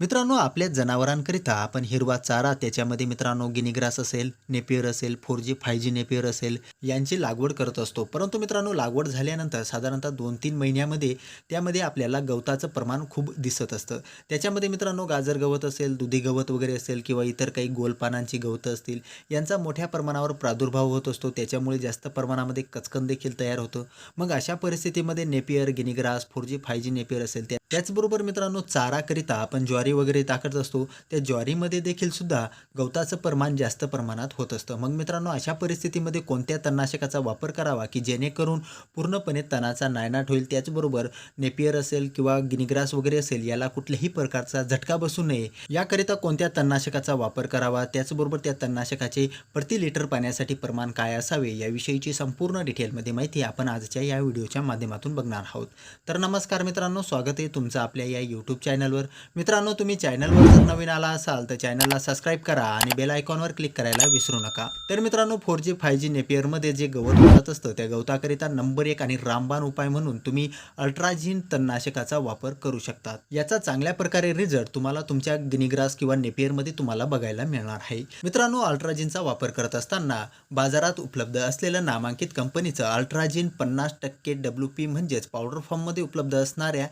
मित्रांनो आपल्या जनावरांकरिता आपण हिरवा चारा त्याच्यामध्ये मित्रांनो गिनीग्रास असेल नेपियर असेल four G five G napier असेल यांची लागवड करत असतो. परंतु मित्रांनो लागवड झाल्यानंतर साधारणतः दोन तीन महिन्यामध्ये त्यामध्ये आपल्याला गवताचं प्रमाण खूप दिसत असतं. त्याच्यामध्ये मित्रांनो गाजर गवत असेल दुधी गवत वगैरे असेल किंवा इतर काही गोलपानांची गवतं असतील यांचा मोठ्या प्रमाणावर प्रादुर्भाव होत असतो. त्याच्यामुळे जास्त प्रमाणामध्ये कचकन देखील तयार होतं. मग अशा परिस्थितीमध्ये napier guinea grass four G five G napier असेल त्या त्याचबरोबर मित्रांनो चाराकरिता आपण ज्वारी वगैरे टाकत असतो. त्या ज्वारीमध्ये देखील सुद्धा गवताचं प्रमाण जास्त प्रमाणात होत असतं. मग मित्रांनो अशा परिस्थितीमध्ये कोणत्या तणनाशकाचा वापर करावा की जेणेकरून पूर्णपणे तणाचा नायनाट होईल? त्याचबरोबर नेपियर असेल किंवा गिनीग्रास वगैरे असेल याला कुठल्याही प्रकारचा झटका बसू नये. याकरिता कोणत्या तणनाशकाचा वापर करावा? त्याचबरोबर त्या तणनाशकाचे प्रति लिटर पाण्यासाठी प्रमाण काय असावे? याविषयीची संपूर्ण डिटेलमध्ये माहिती आपण आजच्या या व्हिडिओच्या माध्यमातून बघणार आहोत. तर नमस्कार मित्रांनो स्वागत आहे तुमचं आपल्या या यूट्यूब चॅनलवर मित्रांनो तुम्ही चॅनलवर जर नवीन आला असाल तर चॅनलला सबस्क्राईब करा आणि बेल आयकॉनवर क्लिक करायला विसरू नका. तर मित्रांनो फोर जी फाय जी नेपियरमध्ये जे गवत वाढत असतं त्या गवताकरिता नंबर एक आणि रामबाण उपाय म्हणून तुम्ही अल्ट्राझिन तणनाशकाचा वापर करू शकतात याचा चांगल्या प्रकारे रिझल्ट तुम्हाला तुमच्या गिनीग्रास किंवा नेपियरमध्ये तुम्हाला बघायला मिळणार आहे. मित्रांनो अल्ट्राजिनचा वापर करत असताना बाजारात उपलब्ध असलेलं नामांकित कंपनीचं अल्ट्राजिन पन्नास टक्के डब्ल्यू पी म्हणजेच पावडर फॉर्ममध्ये उपलब्ध असणाऱ्या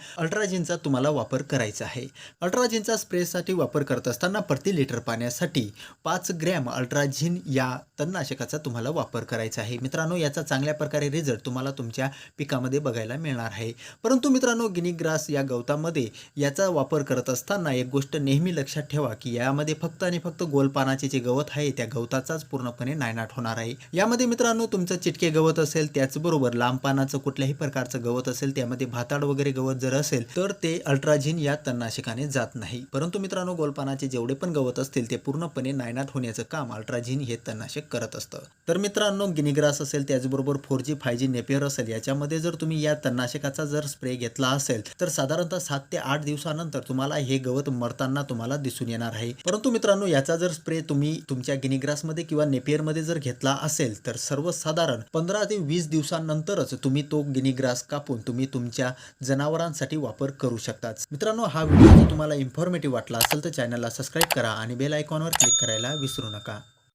अल्ट्राजिनचा तुम्हाला वापर करायचा आहे. अल्ट्राजिनचा स्प्रेसाठी वापर करत असताना प्रति लिटर पाण्यासाठी पाच ग्रॅम अल्ट्राझिन या तणनाशकाचा तुम्हाला वापर करायचा आहे. मित्रांनो याचा चांगल्या प्रकारे रिझल्ट तुम्हाला तुमच्या पिकामध्ये बघायला मिळणार आहे. परंतु मित्रांनो गिनीग्रास या गवतामध्ये याचा वापर करत असताना एक गोष्ट नेहमी लक्षात ठेवा की यामध्ये फक्त आणि फक्त गोलपानाचे जे गवत आहे त्या गवताचाच पूर्णपणे नायनाट होणार आहे. यामध्ये मित्रांनो तुमचं चिटके गवत असेल त्याचबरोबर लांब पानाचं कुठल्याही प्रकारचं गवत असेल त्यामध्ये भाताड वगैरे गवत जर असेल तर तर ते अल्ट्राझिन या तणनाशकाने जात नाही. परंतु मित्रांनो गोलपानाचे जेवढे पण गवत असतील ते पूर्णपणे नायनाट होण्याचं काम अल्ट्राझिन हे तणनाशक करत असतं. तर मित्रांनो गिनीग्रास असेल त्याचबरोबर four G five G napier असेल याच्यामध्ये जर तुम्ही या तणनाशकाचा जर स्प्रे घेतला असेल तर साधारणतः सात ते आठ दिवसानंतर तुम्हाला हे गवत मरताना तुम्हाला दिसून येणार आहे. परंतु मित्रांनो याचा जर स्प्रे तुम्ही तुमच्या गिनीग्रासमध्ये किंवा नेपियरमध्ये जर घेतला असेल तर सर्वसाधारण पंधरा ते वीस दिवसानंतरच तुम्ही तो गिनीग्रास कापून तुम्ही तुमच्या जनावरांसाठी वापर करू शकतात. मित्रांनो हा व्हिडिओ जर तुम्हाला इन्फॉर्मेटिव्ह वाटला असेल तर चॅनलला सबस्क्राईब करा आणि बेल आयकॉनवर क्लिक करायला विसरू नका.